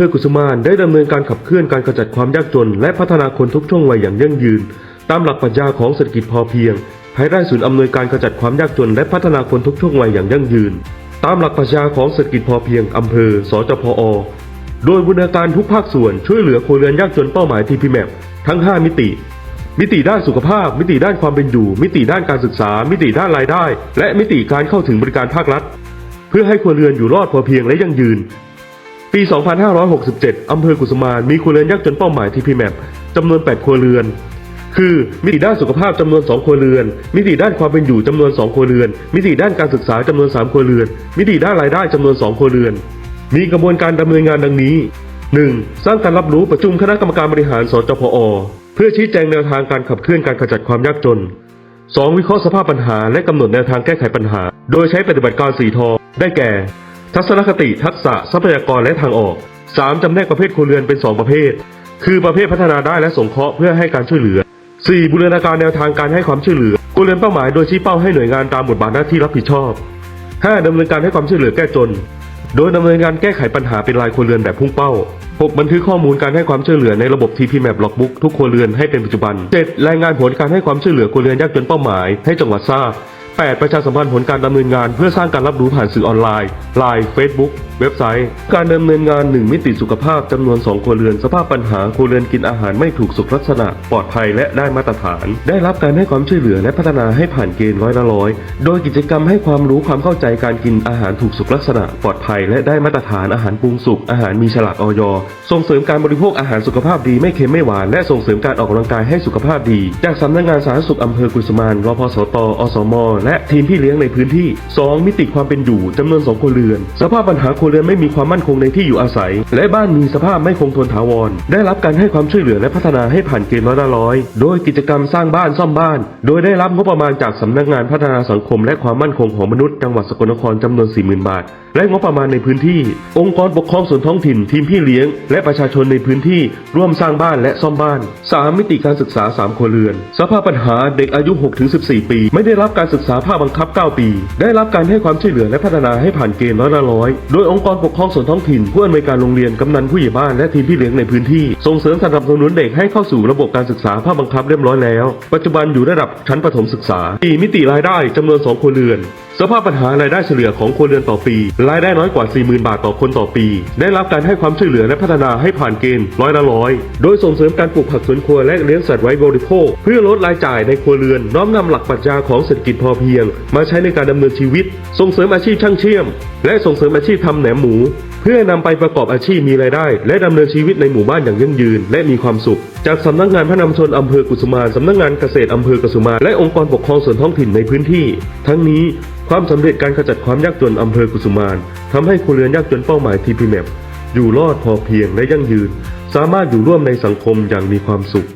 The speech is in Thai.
เพื่อกุสุมานได้ดำเนินการขับเคลื่อนการขจัดความยากจน และพัฒนาคนทุกช่วงวัยอย่างยั่งยืน ตามหลักปรัชญาของเศรษฐกิจพอเพียงภายใต้ศูนย์อำนวยการขจัดความยากจน และพัฒนาคนทุกช่วงวัยอย่างยั่งยืน ตามหลักปรัชญาของเศรษฐกิจพอเพียงอำเภอ สจพอ โดยบูรณาการทุกภาคส่วนช่วยเหลือครัวเรือนยากจนเป้าหมายทีพีแมทั้ง 5 มิติ มิติด้านสุขภาพ มิติด้านความเป็นอยู่ มิติด้านการศึกษา มิติด้านรายได้ และมิติการเข้าถึงบริการภาครัฐ เพื่อให้ครัวเรือนอยู่รอดพอเพียงและยั่งยืน ปี 2567 อำเภอกุสุมานมีครัวเรือนยากจนเป้าหมาย TPMAP จำนวน 8 ครัวเรือน คือมิติด้านสุขภาพจำนวน 2 ครัวเรือน มิติด้านความเป็นอยู่จำนวน 2 ครัวเรือน มิติด้านการศึกษาจำนวน 3 ครัวเรือน มิติด้านรายได้จำนวน 2 ครัวเรือน มีกระบวนการดำเนินงานดังนี้ 1. สร้างการรับรู้ประชุมคณะกรรมการบริหารสจพอ เพื่อชี้แจงแนวทางการขับเคลื่อนการขจัดความยากจน 2. วิเคราะห์สภาพปัญหาและกำหนดแนวทางแก้ไขปัญหา โดยใช้ปฏิบัติการสีทอได้แก่ ทัศนคติทักษะทรัพยากรและทางออก 3. จำแนกประเภทครัวเรือนเป็น 2 ประเภท คือประเภทพัฒนาได้และสงเคราะห์เพื่อให้การช่วยเหลือ 4. บูรณาการแนวทางการให้ความช่วยเหลือครัวเรือนเป้าหมายโดยชี้เป้าให้หน่วยงานตามบทบาทหน้าที่รับผิดชอบ 5. ดำเนินการให้ความช่วยเหลือแก้จน โดยดำเนินการแก้ไขปัญหาเป็นรายครัวเรือนแบบพุ่งเป้า 6. บันทึกข้อมูลการให้ความช่วยเหลือในระบบ TPMAP Logbook ทุกครัวเรือนให้เป็นปัจจุบัน 7. รายงานผลการให้ความช่วยเหลือครัวเรือนยากจนเป้าหมายให้จังหวัดทราบ 8. ประชาสัมพันธ์ผลการดำเนินงานเพื่อสร้างการรับรู้ผ่านสื่อออนไลน์ Line Facebook เว็บไซต์ การดำเนินงาน 1 มิติสุขภาพจำนวน 2ครัวเรือนสภาพปัญหาครัวเรือนกินอาหารไม่ถูกสุขลักษณะ ปลอดภัยและได้มาตรฐาน ได้รับการให้ความช่วยเหลือและพัฒนาให้ผ่านเกณฑ์ร้อยละร้อย โดยกิจกรรมให้ความรู้ความเข้าใจการกินอาหารถูกสุขลักษณะ ปลอดภัยและได้มาตรฐานอาหารปรุงสุกอาหารมีฉลากออยส่งเสริมการบริโภคอาหารสุขภาพดีไม่เค็มไม่หวานและส่งเสริมการออกกำลังกายให้สุขภาพดี จากสำนักงานสาธารณสุขอำเภอกุสมานรพสตอสม และทีมพี่เลี้ยงในพื้นที่ 2 มิติความเป็นอยู่จำนวน2ครัวเรือน สภาพปัญหาครัวเรือนไม่มีความมั่นคงในที่อยู่อาศัย และบ้านมีสภาพไม่คงทนถาวร ได้รับการให้ความช่วยเหลือและพัฒนาให้ผ่านเกณฑ์ร้อยละร้อย โดยกิจกรรมสร้างบ้านซ่อมบ้าน โดยได้รับงบประมาณจากสำนักงานพัฒนาสังคมและความมั่นคงของมนุษย์จังหวัดสกลนครจำนวน 40,000 บาท และงบประมาณในพื้นที่ องค์กรปกครองส่วนท้องถิ่น ทีมพี่เลี้ยง และประชาชนในพื้นที่ร่วมสร้างบ้านและซ่อมบ้าน 3 มิติการศึกษา 3ครัวเรือน สภาพปัญหาเด็กอายุ 6-14 ปี ไม่ได้รับการศึกษาภาคบังคับ 9 ปี ได้รับการให้ความช่วยเหลือและพัฒนาให้ผ่านเกณฑ์ร้อยละร้อย โดยองค์ค์กรปกครองส่วนท้องถิ่นผู้อำนวยการโรงเรียนกำนันผู้ใหญ่บ้านและทีมพี่เลี้ยงในพื้นที่ ส่งเสริมสนับสนุนเด็กให้เข้าสู่ระบบการศึกษาภาคบังคับเรียบร้อยแล้ว ปัจจุบันอยู่ระดับชั้นประถมศึกษา4มิติรายได้จำนวนสองครัวเรือนสภาพปัญหารายได้เฉลี่ยของครัวเรือนต่อปี รายได้น้อยกว่า 40,000 บาทต่อคนต่อปี ได้รับการให้ความช่วยเหลือและพัฒนาให้ผ่านเกณฑ์ร้อยละร้อย โดยส่งเสริมการปลูกผักสวนครัวและเลี้ยงสัตว์ไว้บริโภค เพื่อลดรายจ่ายในครัวเรือน น้อมนำหลักปรัชญาของเศรษฐกิจพอเพียง มาใช้ในการดำเนินชีวิต ส่งเสริมอาชีพช่างเชื่อม และส่งเสริมอาชีพทำแหนมหมู เพื่อนำไปประกอบอาชีพมีรายได้ และดำเนินชีวิตในหมู่บ้านอย่างยั่งยืน และมีความสุข จากสำนักงานพระนำชนอำเภอกุสุมานสำนักงานเกษตรอำเภอกุสุมานและองค์กรปกครองส่วนท้องถิ่นในพื้นที่ ทั้งนี้ ความสำเร็จการขจัดความยากจนอำเภอกุสุมานทำให้ครัวเรือนยากจนเป้าหมายทีพีแมอยู่รอดพอเพียงและยั่งยืน สามารถอยู่ร่วมในสังคมอย่างมีความสุข